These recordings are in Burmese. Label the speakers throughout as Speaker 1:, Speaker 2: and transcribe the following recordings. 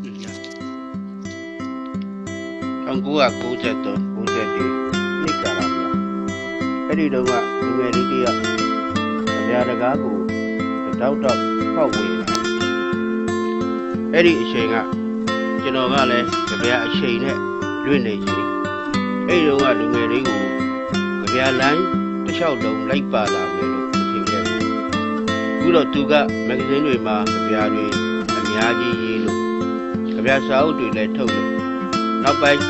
Speaker 1: 1993 94နှစ်ကာလမှာအဲ့ဒီတော့ကလူငယ်လေးတယောက်အများတကားကိုတောက်တောက်ဖောက်ဝင်လာအဲ့ဒီအချိန်ကကျွန်တော်ကလည်းကြပြအချိန်နဲ့လွင့်နေချိန်အဲ့ဒီတော့ကလူငယ်လေးကိုကြပြလိုင်းတစ်လျှောက်လုံးလိုက်ပါလာမယ်လို့ထင်ခဲ့ဘူးအခုတော့သူကမဂ္ဂဇင်းတွေမှာကြပြတွေအများကြီးရေးလို့ ကြပြစာအုပ်တွေလည်းထုတ်လို့နောက်ပိုင်း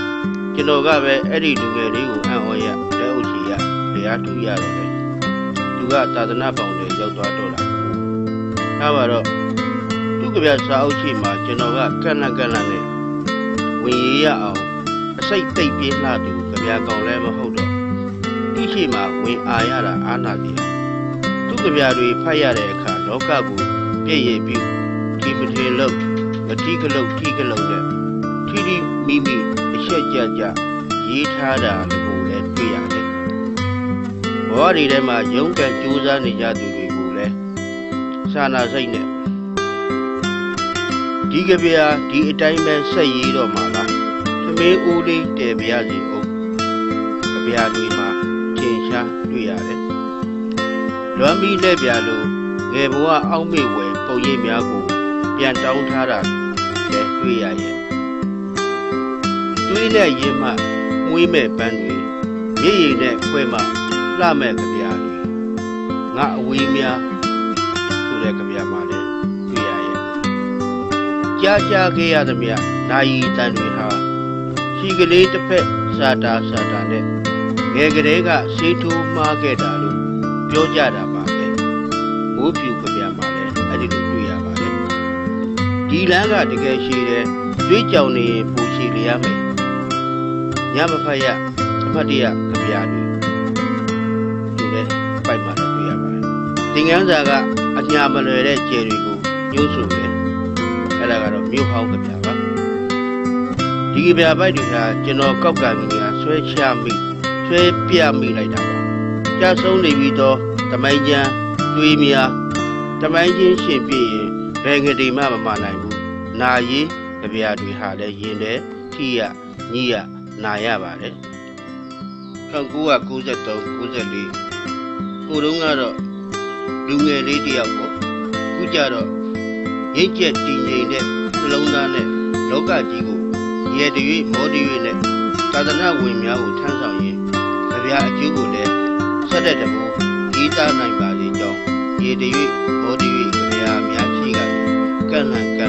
Speaker 1: ကျွန်တော်ကပဲအဲ့ဒီလူငယ်လေးကိုအံ့ဩရလက်အုပ်ချီရတရားထူရတယ်လေသူကသာသနာပေါင်းတွေရောက်သွားတော့တာဒါပါတော့သူကပြစာအုပ်ချီမှာကျွန်တော်ကကန့်လန့်ကန့်လန့်နဲ့ဝင်ရရအောင်အစိတ်သိပ်ပြင်းလာသူကြပြကောင်လည်းမဟုတ်တော့သူရှိမှဝင်အာရတာအာနာစီသူကြပြတွေဖတ်ရတဲ့အခါလောကကိုပြည့်ရည်ပြုဒီပတင်လို့ မတိကလုတ်တိကလုတ်နဲ့ထီထီမိမိအချက်ကြကြရေးထားတာကိုလည်းတွေ့ရတယ်။ဘဝတွေထဲမှာရုန်းကန်ကြိုးစားနေကြသူတွေကိုလည်းစာနာစိတ်နဲ့ဒီကဗျာဒီအတိုင်းပဲဆက်ရေးတော့မှလားသမင်းဦးလေးတည်ပြရစီအောင်ကဗျာတွေမှာထင်ရှားတွေ့ရတယ်။လွမ်းမီလက်ပြလို့ငယ်ဘဝအောက်မေ့ဝယ်ပုံရိပ်များကို ပြန်တောင်းထားတာလည်းတွေ့ရရဲ့တွေးနဲ့ရင်မှမွေးမဲ့ပန်းတွေမြေရည်နဲ့ခွဲမှလှမဲ့ကြပြားတွေငါအဝေးများဆိုတဲ့ကြပြားမှလည်းတွေ့ရရဲ့ကြားကြားခဲ့ရသမျှနာယီတန်တွေဟာရှိကလေးတစ်ဖက်စာတာစာတာနဲ့ငယ်ကလေးကဆေးထိုးမှားခဲ့တာလို့ပြောကြတာပါပဲမိုးဖြူကြပြားမှလည်းအဲ့ဒီလိုတွေ့ရပါတယ် ဒီလမ်းကတကယ်ရှိတယ်တွေးကြောင်နေရင်ပူရှိလျရမယ်ညမဖတ်ရအမှတ်တရကြပြားတွေသူလည်းပိုက်မှလည်းတွေ့ရပါတယ်သင်္ကန်းစာကအညာမလွယ်တဲ့ကျယ်တွေကိုညှိုးဆိုတယ်အဲ့ဒါကတော့မြို့ဟောင်းကြပြားပါဒီကြပြားပိုက်တွေဟာကျွန်တော်ကောက်ကံကြီးကဆွဲချမိဆွဲပြမိလိုက်တာပါကြာဆုံးနေပြီးတော့တမိုင်းချမ်းတွေးများတမိုင်းချင်းရှင်ပြည့်ရင် ဘယ်ငတိမှမမနိုင်ဘူးနာရီကြပြားတွေဟာလည်းရင်တယ်ထိရညိရနာရပါတယ်1993 94ကိုတုန်းကတော့လူငယ်လေးတယောက်ပေါ့ခုကြတော့ရိတ်ကျက်တည်ငြိမ်တဲ့နှလုံးသားနဲ့လောကကြီးကိုရဲတရွေ့မောတရွေ့နဲ့သာသနာဝင်များကိုထမ်းဆောင်ရင်းကြပြအကျိုးကိုလည်းဆက်တဲ့တဘူဤသားနိုင်ပါလေကြောင်းရဲတရွေ့မောတရွေ့ကြပြများရှိ ကနေ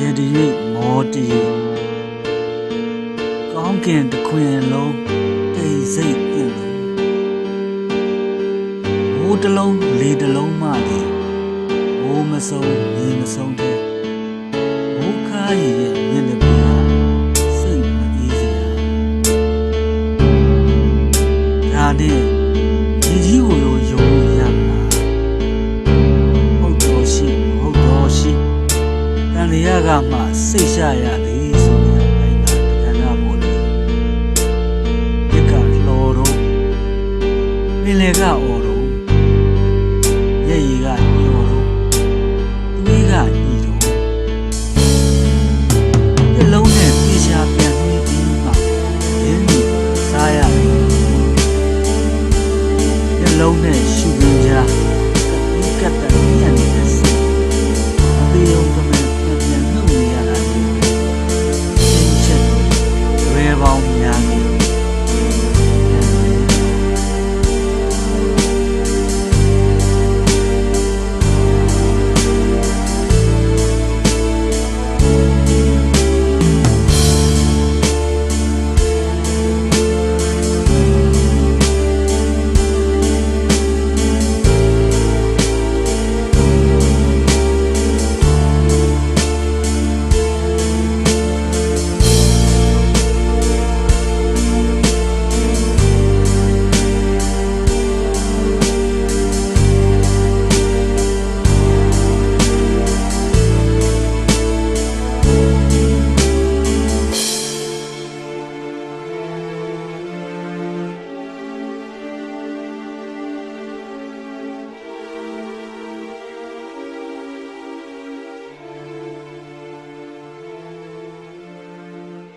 Speaker 1: ရေ
Speaker 2: ဒီရိတ်မောတီကောင်းကင်တစ်ခွင်လုံးတိတ်ဆိတ်ပြင့်လို့ဘိုးတစ်လုံးလေတစ်လုံးမှဒီဘိုးမဆုံးညီမဆုံးတဲ့ဘိုးခါရ 报告。